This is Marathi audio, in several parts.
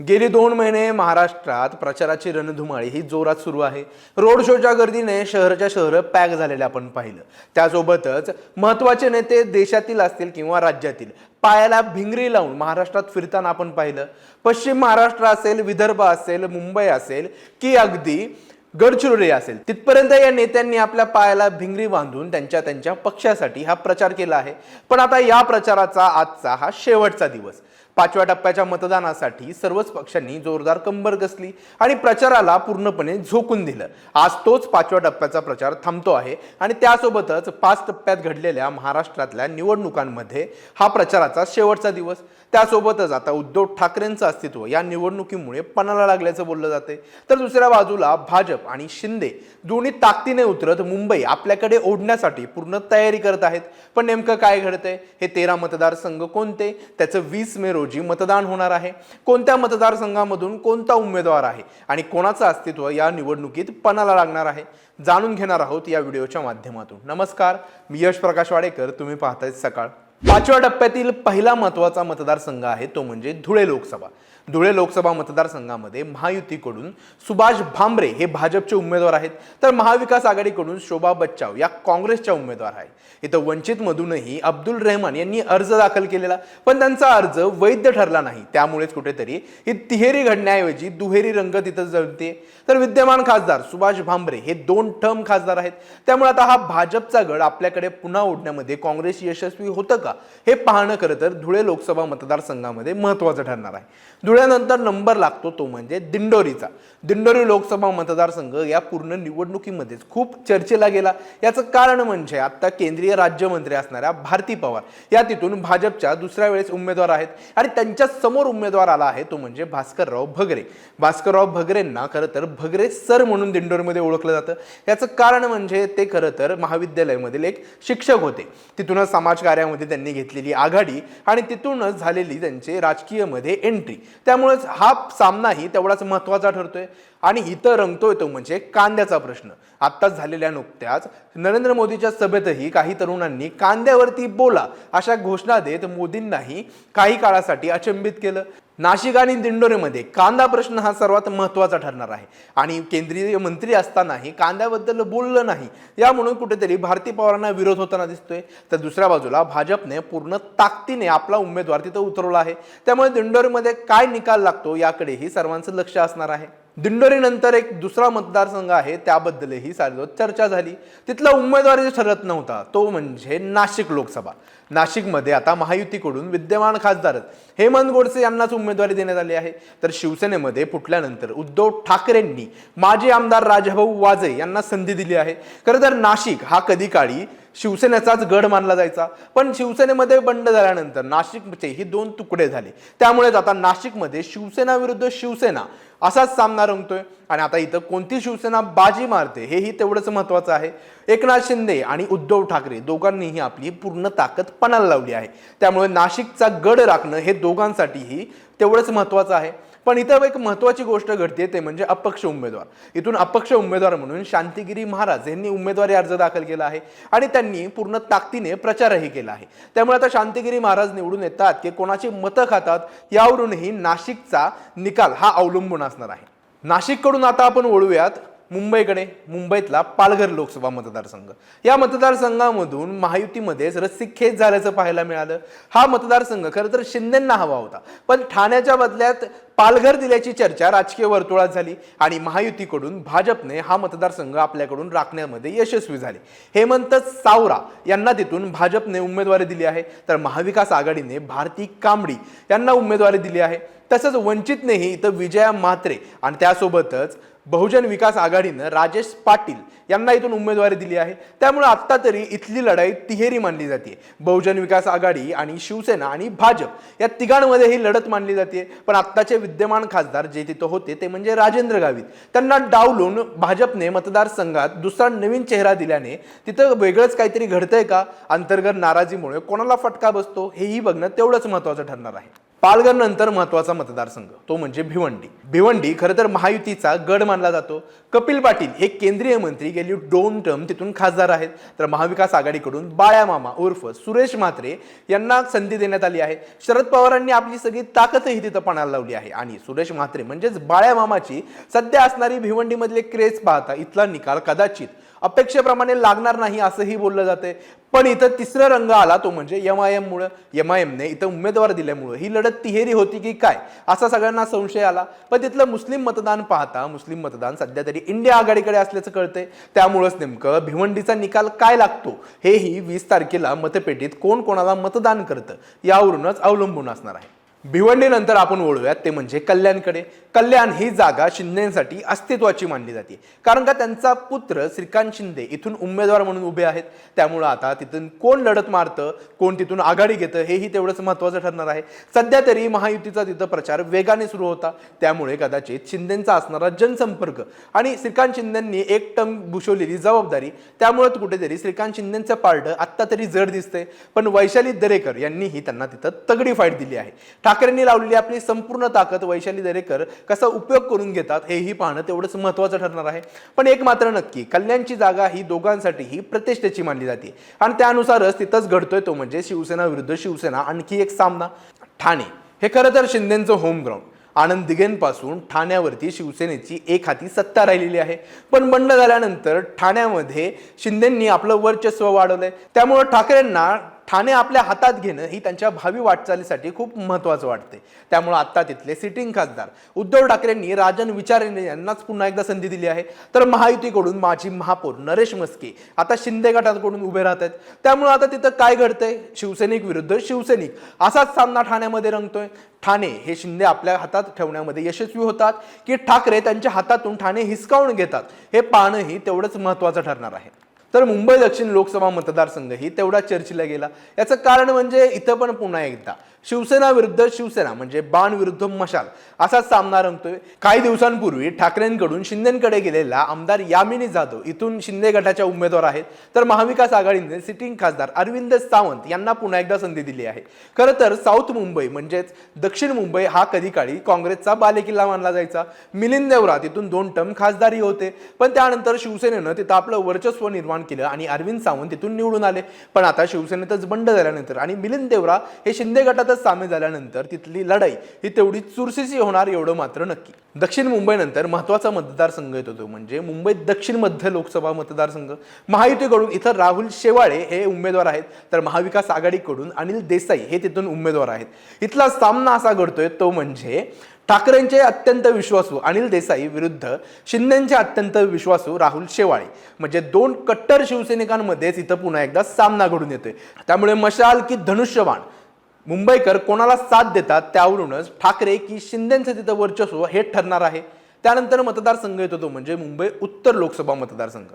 गेली दोन महिने महाराष्ट्रात प्रचाराची रणधुमाळी ही जोरात सुरू आहे. रोड शोच्या गर्दीने शहराच्या शहर पॅक झालेले आपण पाहिलं. त्यासोबतच महत्त्वाचे नेते देशातील असतील किंवा राज्यातील पायाला भिंगरी लावून महाराष्ट्रात फिरताना आपण पाहिलं. पश्चिम महाराष्ट्र असेल विदर्भ असेल मुंबई असेल की अगदी गडचिरोली असेल तिथपर्यंत या नेत्यांनी आपल्या पायाला भिंगरी बांधून त्यांच्या त्यांच्या पक्षासाठी हा प्रचार केला आहे. पण आता या प्रचाराचा आजचा हा शेवटचा दिवस. पाचव्या टप्प्याच्या मतदानासाठी सर्वच पक्षांनी जोरदार कंबर कसली आणि प्रचाराला पूर्णपणे झोकून दिलं. आज तोच पाचव्या टप्प्याचा प्रचार थांबतो आहे आणि त्यासोबतच पाच टप्प्यात घडलेल्या महाराष्ट्रातल्या निवडणुकांमध्ये हा प्रचाराचा शेवटचा दिवस. त्यासोबतच आता उद्धव ठाकरेंचं अस्तित्व या निवडणुकीमुळे पणाला लागल्याचं बोललं जाते तर दुसऱ्या बाजूला भाजप आणि शिंदे दोन्ही ताकदीने उतरत मुंबई आपल्याकडे ओढण्यासाठी पूर्ण तयारी करत आहेत. पण नेमकं काय घडतंय? हे तेरा मतदारसंघ कोणते? त्याचं वीस मे रोजी मतदान होणार आहे. कोणत्या मतदारसंघामधून कोणता उमेदवार आहे आणि कोणाचं अस्तित्व या निवडणुकीत पणाला लागणार आहे? जाणून घेणार आहोत या व्हिडिओच्या माध्यमातून. नमस्कार मी यश प्रकाश वाडेकर. तुम्ही पाहताय सकाळ. पाचव्या टप्प्यातील पहिला महत्त्वाचा मतदारसंघ आहे तो म्हणजे धुळे लोकसभा. धुळे लोकसभा मतदारसंघामध्ये महायुतीकडून सुभाष भांबरे हे भाजपचे उमेदवार आहेत. तर महाविकास आघाडीकडून शोभा बच्चाव या काँग्रेसच्या उमेदवार आहेत. इथं वंचितमधूनही अब्दुल रहमान यांनी अर्ज दाखल केलेला पण त्यांचा अर्ज वैध ठरला नाही. त्यामुळेच कुठेतरी ही तिहेरी घडण्याऐवजी दुहेरी रंग तिथं जळते. तर विद्यमान खासदार सुभाष भांबरे हे दोन टर्म खासदार आहेत. त्यामुळे आता हा भाजपचा गड आपल्याकडे पुन्हा ओढण्यामध्ये काँग्रेस यशस्वी होतं का हे पाहणं खरं तर धुळे लोकसभा मतदारसंघामध्ये महत्वाचं ठरणार आहे. धुळे सगळ्यानंतर नंबर लागतो तो म्हणजे दिंडोरीचा. दिंडोरी लोकसभा मतदारसंघ या पूर्ण निवडणुकीमध्येच खूप चर्चेला गेला. याचं कारण म्हणजे आता केंद्रीय राज्यमंत्री असणाऱ्या भारती पवार. या तिथून भाजपच्या दुसऱ्या वेळेस उमेदवार आहेत आणि त्यांच्यासमोर उमेदवार आला आहे तो म्हणजे भास्करराव भगरे. भास्करराव भगरेंना खरं तर भगरे सर म्हणून दिंडोरीमध्ये ओळखलं जातं. याचं कारण म्हणजे ते खरं तर महाविद्यालयामधील एक शिक्षक होते. तिथूनच समाजकार्यामध्ये त्यांनी घेतलेली आघाडी आणि तिथूनच झालेली त्यांचे राजकीयमध्ये एंट्री त्यामुळेच हा सामनाही तेवढाच महत्त्वाचा ठरतोय आणि इथं रंगतोय तो म्हणजे कांद्याचा प्रश्न. आत्ताच झालेल्या नुकत्याच नरेंद्र मोदीच्या सभेतही काही तरुणांनी कांद्यावरती बोला अशा घोषणा देत मोदींनाही काही काळासाठी अचंबित केलं. नाशिक आणि दिंडोरीमध्ये कांदा प्रश्न हा सर्वात महत्त्वाचा ठरणार आहे. आणि केंद्रीय मंत्री असतानाही कांद्याबद्दल बोललं नाही यामुळे कुठेतरी भारती पवारांना विरोध होताना दिसतोय. तर दुसऱ्या बाजूला भाजपने पूर्ण ताकदीने आपला उमेदवार तिथं उतरवला आहे. त्यामुळे दिंडोरीमध्ये काय निकाल लागतो याकडेही सर्वांचं लक्ष असणार आहे. दिंडोरीनंतर एक दुसरा मतदारसंघ आहे त्याबद्दलही सार्वजनिक चर्चा झाली. तिथला उमेदवारी ठरत नव्हता तो म्हणजे नाशिक लोकसभा. नाशिकमध्ये आता महायुतीकडून विद्यमान खासदार हेमंत गोडसे यांनाच उमेदवारी देण्यात आली आहे. तर शिवसेनेमध्ये फुटल्यानंतर उद्धव ठाकरेंनी माजी आमदार राजभाऊ वाजे यांना संधी दिली आहे. खरं तर नाशिक हा कधी काळी शिवसेनेचाच गड मानला जायचा. पण शिवसेनेमध्ये बंड झाल्यानंतर नाशिकचे ही दोन तुकडे झाले. त्यामुळेच आता नाशिकमध्ये शिवसेना विरुद्ध शिवसेना असाच सामना रंगतोय. आणि आता इथं कोणती शिवसेना बाजी मारते हेही तेवढंच महत्त्वाचं आहे. एकनाथ शिंदे आणि उद्धव ठाकरे दोघांनीही आपली पूर्ण ताकद पणाला लावली आहे. त्यामुळे नाशिकचा गड राखणं हे दोघांसाठीही तेवढंच महत्त्वाचं आहे. पण इथं एक महत्त्वाची गोष्ट घडते ते म्हणजे अपक्ष उमेदवार. इथून अपक्ष उमेदवार म्हणून शांतिगिरी महाराज यांनी उमेदवारी अर्ज दाखल केला आहे आणि त्यांनी पूर्ण ताकदीने प्रचारही केला आहे. त्यामुळे आता शांतिगिरी महाराज निवडून येतात की कोणाची मतं खातात यावरूनही नाशिकचा निकाल हा अवलंबून असणार आहे. नाशिककडून आता आपण वळूयात मुंबईकडे मुंबईतला पालघर लोकसभा मतदारसंघ. या मतदारसंघामधून महायुतीमध्येच रस्सीखेच झाल्याचं पाहायला मिळालं. हा मतदारसंघ खरं तर शिंदेंना हवा होता. पण ठाण्याच्या बदल्यात पालघर दिल्याची चर्चा राजकीय वर्तुळात झाली आणि महायुतीकडून भाजपने हा मतदारसंघ आपल्याकडून राखण्यामध्ये यशस्वी झाले. हेमंत सावरा यांना तिथून भाजपने उमेदवारी दिली आहे. तर महाविकास आघाडीने भारती कांबडी यांना उमेदवारी दिली आहे. तसंच वंचितनेही इथं विजया म्हात्रे आणि त्यासोबतच बहुजन विकास आघाडीनं राजेश पाटील यांना इथून उमेदवारी दिली आहे. त्यामुळे आत्ता तरी इथली लढाई तिहेरी मानली जाते बहुजन विकास आघाडी आणि शिवसेना आणि भाजप या तिघांमध्ये ही लढत मानली जाते पण आत्ताचे विद्यमान खासदार जे तिथं होते ते म्हणजे राजेंद्र गावित. त्यांना डावलून भाजपने मतदारसंघात दुसरा नवीन चेहरा दिल्याने तिथं वेगळंच काहीतरी घडतंय का? अंतर्गत नाराजीमुळे कोणाला फटका बसतो हेही बघणं तेवढंच महत्त्वाचं ठरणार आहे. पालघर नंतर महत्त्वाचा मतदारसंघ तो म्हणजे भिवंडी. भिवंडी खरं तर महायुतीचा गड मानला जातो. कपिल पाटील हे केंद्रीय मंत्री गेली दोन टर्म तिथून खासदार आहेत. तर महाविकास आघाडीकडून बाळ्या मामा उर्फ सुरेश म्हात्रे यांना संधी देण्यात आली आहे. शरद पवारांनी आपली सगळी ताकदही तिथं पणाला लावली आहे. आणि सुरेश म्हात्रे म्हणजेच बाळ्या मामाची सध्या असणारी भिवंडीमधले क्रेज पाहता इथला निकाल कदाचित अपेक्षेप्रमाणे लागणार नाही असंही बोललं जाते. पण इथं तिसरा रंग आला तो म्हणजे एम आय एममुळं एम आय एमने इथं उमेदवार दिल्यामुळं. ही लढत तिहेरी होती की काय असा सगळ्यांना संशय आला. पण तिथलं मुस्लिम मतदान पाहता मुस्लिम मतदान सध्या तरी इंडिया आघाडीकडे असल्याचं कळतंय. त्यामुळंच नेमकं भिवंडीचा निकाल काय लागतो हेही वीस तारखेला मतपेटीत कोण कोणाला मतदान करतं यावरूनच अवलंबून असणार आहे. भिवंडीनंतर आपण वळूयात ते म्हणजे कल्याणकडे. कल्याण ही जागा शिंदेसाठी अस्तित्वाची मानली जाते. कारण का त्यांचा पुत्र श्रीकांत शिंदे इथून उमेदवार म्हणून उभे आहेत. त्यामुळं आता तिथून कोण लढत मारतं कोण तिथून आघाडी घेतं हेही तेवढंच महत्त्वाचं ठरणार आहे. सध्या तरी महायुतीचा तिथं प्रचार वेगाने सुरू होता. त्यामुळे कदाचित शिंदेचा असणारा जनसंपर्क आणि श्रीकांत शिंदेंनी एक टर्म भूषवलेली जबाबदारी त्यामुळे कुठेतरी श्रीकांत शिंदेंचं पारडं आत्ता तरी जड दिसतंय. पण वैशाली दरेकर यांनीही त्यांना तिथं तगडी फाईट दिली आहे. ठाकरेंनी लावलेली आपली संपूर्ण ताकद वैशाली दरेकर कसा उपयोग करून घेतात हेही पाहणं तेवढंच महत्त्वाचं ठरणार आहे. पण एक मात्र नक्की कल्याणची जागा ही दोघांसाठी ही प्रतिष्ठेची मानली जाते. आणि त्यानुसारच तिथंच घडतोय तो म्हणजे शिवसेना विरुद्ध शिवसेना आणखी एक सामना. ठाणे हे खरं तर शिंदेचं होम ग्राउंड आनंद दिघेंपासून ठाण्यावरती शिवसेनेची एक हाती सत्ता राहिलेली आहे. पण बंड झाल्यानंतर ठाण्यामध्ये शिंदेंनी आपलं वर्चस्व वाढवलंय. त्यामुळं ठाकरेंना ठाणे आपल्या हातात घेणं ही त्यांच्या भावी वाटचालीसाठी खूप महत्त्वाचं वाटते त्यामुळं आत्ता तिथले सिटिंग खासदार उद्धव ठाकरेंनी राजन विचारे यांनाच पुन्हा एकदा संधी दिली आहे. तर महायुतीकडून माजी महापौर नरेश मस्के आता शिंदे गटाकडून उभे राहत आहेत त्यामुळं आता तिथं काय घडतंय? शिवसैनिक विरुद्ध शिवसैनिक असाच सामना ठाण्यामध्ये रंगतोय. ठाणे हे शिंदे आपल्या हातात ठेवण्यामध्ये यशस्वी होतात की ठाकरे त्यांच्या हातातून ठाणे हिसकावून घेतात हे पाहणंही तेवढंच महत्त्वाचं ठरणार आहे. तर मुंबई दक्षिण लोकसभा मतदारसंघही तेवढा चर्चेला गेला. याचं कारण म्हणजे इथं पण पुन्हा एकदा शिवसेना विरुद्ध शिवसेना म्हणजे बाण विरुद्ध मशाल असाच सामना रंगतोय. काही दिवसांपूर्वी ठाकरेंकडून शिंदेकडे गेलेला आमदार यामिनी जाधव इथून शिंदे गटाच्या उमेदवार आहेत. तर महाविकास आघाडीने सिटिंग खासदार अरविंद सावंत यांना पुन्हा एकदा संधी दिली आहे. खरं तर साऊथ मुंबई म्हणजेच दक्षिण मुंबई हा कधी काळी काँग्रेसचा बालेकिल्ला मानला जायचा. मिलिंद देवरा तिथून दोन टर्म खासदारी होते. पण त्यानंतर शिवसेनेनं तिथं आपलं वर्चस्व निर्माण केलं आणि अरविंद सावंत तिथून निवडून आले. पण आता शिवसेनेतच बंड झाल्यानंतर आणि मिलिंद देवरा हे शिंदे गटात गटातच सामील झाल्यानंतर तिथली लढाई ही तेवढी चुरशीची होणार एवढं मात्र नक्की. दक्षिण मुंबईनंतर महत्त्वाचा मतदारसंघ येतो तो म्हणजे मुंबई दक्षिण मध्य लोकसभा मतदारसंघ. महायुतीकडून इथं राहुल शेवाळे हे उमेदवार आहेत तर महाविकास आघाडीकडून अनिल देसाई हे तिथून उमेदवार आहेत. इथला सामना असा घडतोय तो म्हणजे ठाकरेंचे अत्यंत विश्वासू अनिल देसाई विरुद्ध शिंदेचे अत्यंत विश्वासू राहुल शेवाळे. म्हणजे दोन कट्टर शिवसैनिकांमध्येच इथं पुन्हा एकदा सामना घडून येतोय. त्यामुळे मशाल की धनुष्यबाण मुंबईकर कोणाला साथ देतात त्यावरूनच ठाकरे की शिंदेचं तिथं वर्चस्व हे ठरणार आहे. त्यानंतर मतदारसंघ येतो तो म्हणजे मुंबई उत्तर लोकसभा मतदारसंघ.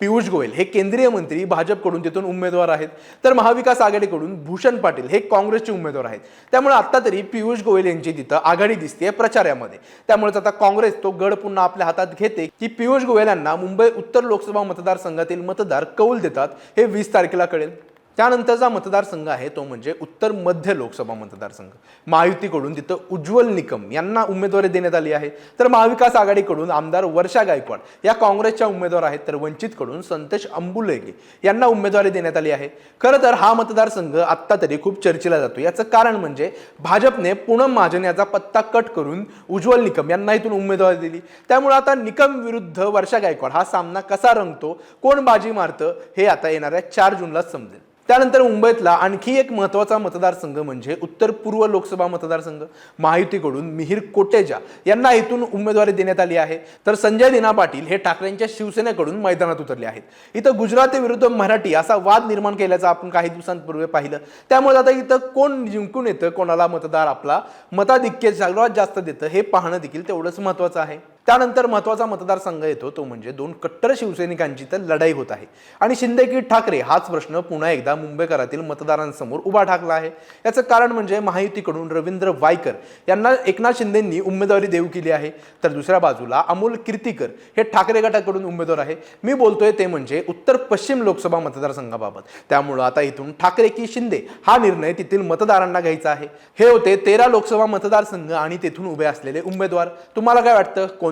पियुष गोयल हे केंद्रीय मंत्री भाजपकडून तिथून उमेदवार आहेत. तर महाविकास आघाडीकडून भूषण पाटील हे काँग्रेसचे उमेदवार आहेत. त्यामुळे आता तरी पियुष गोयल यांची तिथं आघाडी दिसते प्रचारामध्ये. त्यामुळेच आता काँग्रेस तो गड पुन्हा आपल्या हातात घेते की पियुष गोयल यांना मुंबई उत्तर लोकसभा मतदारसंघातील मतदार कौल देतात हे वीस तारखेला कळेल. त्यानंतरचा मतदारसंघ आहे तो म्हणजे उत्तर मध्य लोकसभा मतदारसंघ. महायुतीकडून तिथं उज्ज्वल निकम यांना उमेदवारी देण्यात आली आहे. तर महाविकास आघाडीकडून आमदार वर्षा गायकवाड या काँग्रेसच्या उमेदवार आहेत तर वंचितकडून संतोष अंबुलेगे यांना उमेदवारी देण्यात आली आहे. खरं तर हा मतदारसंघ आत्ता तरी खूप चर्चेला जातो. याचं कारण म्हणजे भाजपने पूनम महाजन याचा पत्ता कट करून उज्ज्वल निकम यांना इथून उमेदवारी दिली. त्यामुळे आता निकम विरुद्ध वर्षा गायकवाड हा सामना कसा रंगतो कोण बाजी मारतं हे आता येणाऱ्या चार जूनलाच समजेल. त्यानंतर मुंबईतला आणखी एक महत्त्वाचा मतदारसंघ म्हणजे उत्तर पूर्व लोकसभा मतदारसंघ महायुतीकडून मिहीर कोटेजा यांना इथून उमेदवारी देण्यात आली आहे. तर संजय दिना पाटील हे ठाकरेंच्या शिवसेनेकडून मैदानात उतरले आहेत. इथं गुजराती विरुद्ध मराठी असा वाद निर्माण केल्याचा आपण काही दिवसांपूर्वी पाहिलं. त्यामुळे आता इथं कोण जिंकून येतं कोणाला मतदार आपला मताधिक्य सर्वात जास्त देतं हे पाहणं देखील तेवढंच महत्त्वाचं आहे. त्यानंतर महत्त्वाचा मतदारसंघ येतो तो म्हणजे दोन कट्टर शिवसैनिकांची तर लढाई होत आहे. आणि शिंदे की ठाकरे हाच प्रश्न पुन्हा एकदा मुंबईकरातील मतदारांसमोर उभा ठाकला आहे. याचं कारण म्हणजे महायुतीकडून रवींद्र वायकर यांना एकनाथ शिंदेंनी उमेदवारी देऊ केली आहे. तर दुसऱ्या बाजूला अमोल कीर्तीकर हे ठाकरे गटाकडून उमेदवार आहे. मी बोलतोय ते म्हणजे उत्तर पश्चिम लोकसभा मतदारसंघाबाबत. त्यामुळं आता इथून ठाकरे की शिंदे हा निर्णय तेथील मतदारांना घ्यायचा आहे. हे होते तेरा लोकसभा मतदारसंघ आणि तेथून उभे असलेले उमेदवार. तुम्हाला काय वाटतं? कोण